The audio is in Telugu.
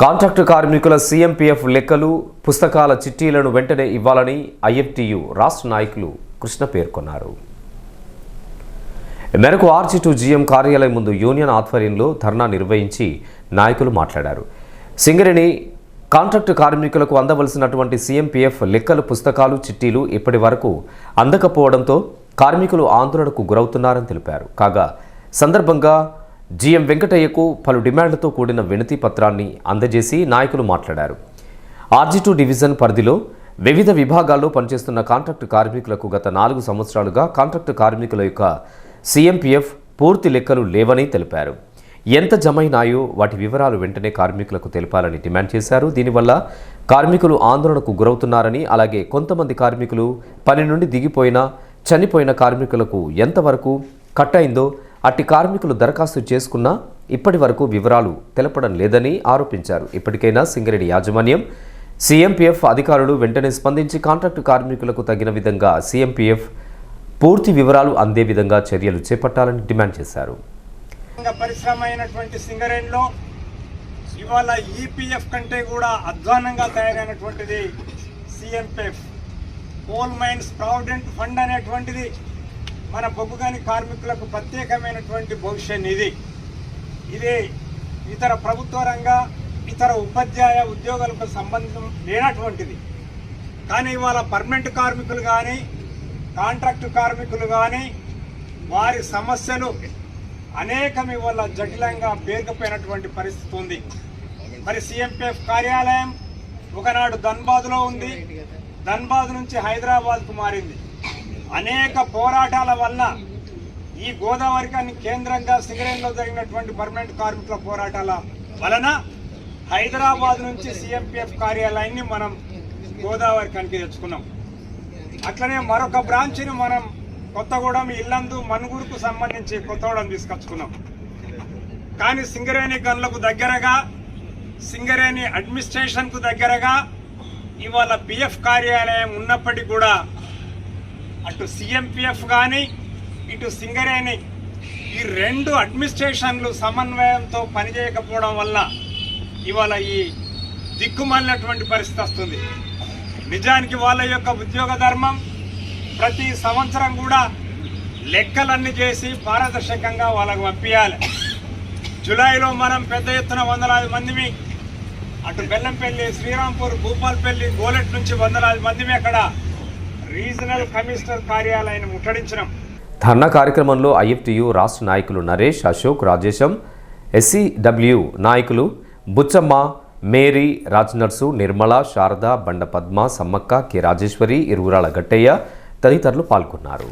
కాంట్రాక్టు కార్మికుల సీఎంపీఎఫ్ లెక్కలు పుస్తకాల చిట్టీలను వెంటనే ఇవ్వాలని ఐఎఫ్టియు రాష్ట్ర నాయకులు కృష్ణ పేర్కొన్నారు. మేరకు ఆర్జీ టూ జీఎం కార్యాలయం ముందు యూనియన్ ఆధ్వర్యంలో ధర్నా నిర్వహించి నాయకులు మాట్లాడారు. సింగరేణి కాంట్రాక్టు కార్మికులకు అందవలసినటువంటి సీఎంపీఎఫ్ లెక్కలు పుస్తకాలు చిట్టీలు ఇప్పటి వరకు అందకపోవడంతో కార్మికులు ఆందోళనకు గురవుతున్నారని తెలిపారు. కాగా సందర్భంగా జీఎం వెంకటయ్యకు పలు డిమాండ్లతో కూడిన వినతి పత్రాన్ని అందజేసి నాయకులు మాట్లాడారు. ఆర్జీ టూ డివిజన్ పరిధిలో వివిధ విభాగాల్లో పనిచేస్తున్న కాంట్రాక్టు కార్మికులకు గత నాలుగు సంవత్సరాలుగా కాంట్రాక్టు కార్మికుల యొక్క సీఎంపీఎఫ్ పూర్తి లెక్కలు లేవని తెలిపారు. ఎంత జమైనాయో వాటి వివరాలు వెంటనే కార్మికులకు తెలపాలని డిమాండ్ చేశారు. దీనివల్ల కార్మికులు ఆందోళనకు గురవుతున్నారని అలాగే కొంతమంది కార్మికులు పని నుండి దిగిపోయిన చనిపోయిన కార్మికులకు ఎంతవరకు కట్ అయిందో అట్టి కార్మికులు దరఖాస్తు చేసుకున్నా ఇప్పటి వరకు వివరాలు తెలపడం లేదని ఆరోపించారు. ఇప్పటికైనా సింగరేణి యాజమాన్యం సీఎంపీఎఫ్ అధికారులు వెంటనే స్పందించి కాంట్రాక్టు కార్మికులకు తగిన విధంగా సీఎంపీఎఫ్ పూర్తి వివరాలు అందే విధంగా చర్యలు చేపట్టాలని డిమాండ్ చేశారు. పరిశ్రమ అయినటువంటి సింగరేణిలో ఇవాళ ఈపీఎఫ్ కంటే కూడా అధ్వానంగా తయారైనటువంటిది CMPF. Coal mines provident fund అనేటువంటిది మన బొగ్గుగాని కార్మికులకు ప్రత్యేకమైనటువంటి భవిష్య నిధి. ఇది ఇతర ప్రభుత్వ రంగ ఇతర ఉపాధ్యాయ ఉద్యోగులకు సంబంధం లేనటువంటిది. కానీ ఇవాళ పర్మనెంట్ కార్మికులు కానీ కాంట్రాక్టు కార్మికులు కానీ వారి సమస్యలు అనేకం ఇవాళ జటిలంగా పేరుకుపోయినటువంటి పరిస్థితి ఉంది. మరి సిఎంపిఎఫ్ కార్యాలయం ఒకనాడు ధన్బాద్లో ఉంది. ధన్బాద్ నుంచి హైదరాబాద్కు మారింది. అనేక పోరాటాల వల్ల ఈ గోదావరి కానీ కేంద్రంగా సింగరేణిలో జరిగినటువంటి పర్మనెంట్ కార్మికుల పోరాటాల వలన హైదరాబాద్ నుంచి సిఎంపిఎఫ్ కార్యాలయాన్ని మనం గోదావరి కనికి తెచ్చుకున్నాం. అట్లనే మరొక బ్రాంచ్ని మనం కొత్తగూడెం ఇల్లందు మనుగురుకు సంబంధించి కొత్తగూడెం తీసుకొచ్చుకున్నాం. కానీ సింగరేణి గన్లకు దగ్గరగా సింగరేణి అడ్మినిస్ట్రేషన్కు దగ్గరగా ఇవాళ పిఎఫ్ కార్యాలయం ఉన్నప్పటికీ కూడా అటు సిఎంపిఎఫ్ కానీ ఇటు సింగరేణి ఈ రెండు అడ్మినిస్ట్రేషన్లు సమన్వయంతో పనిచేయకపోవడం వల్ల ఇవాళ ఈ దిక్కుమాలినటువంటి పరిస్థితి వస్తుంది. నిజానికి వాళ్ళ యొక్క ఉద్యోగ ధర్మం ప్రతి సంవత్సరం కూడా లెక్కలన్నీ చేసి పారదర్శకంగా వాళ్ళకు పంపించాలి జూలైలో మనం పెద్ద ఎత్తున వందలాది మందిమి అటు బెల్లంపల్లి శ్రీరాంపూర్ భూపాల్పల్లి గోలెట్ నుంచి వందలాది మందిమి అక్కడ రీజనల్ కమిషనర్ కార్యాలయాన్ని ముట్టడించడం. ధర్నా కార్యక్రమంలో ఐఎఫ్టియు రాష్ట్ర నాయకులు నరేష్ అశోక్ రాజేశం ఎస్సీడబ్ల్యూ నాయకులు బుచ్చమ్మ మేరీ రాజ్నర్సు నిర్మల శారద బండ పద్మ సమ్మక్క కె రాజేశ్వరి ఇరువురాల గట్టయ్య తదితరులు పాల్గొన్నారు.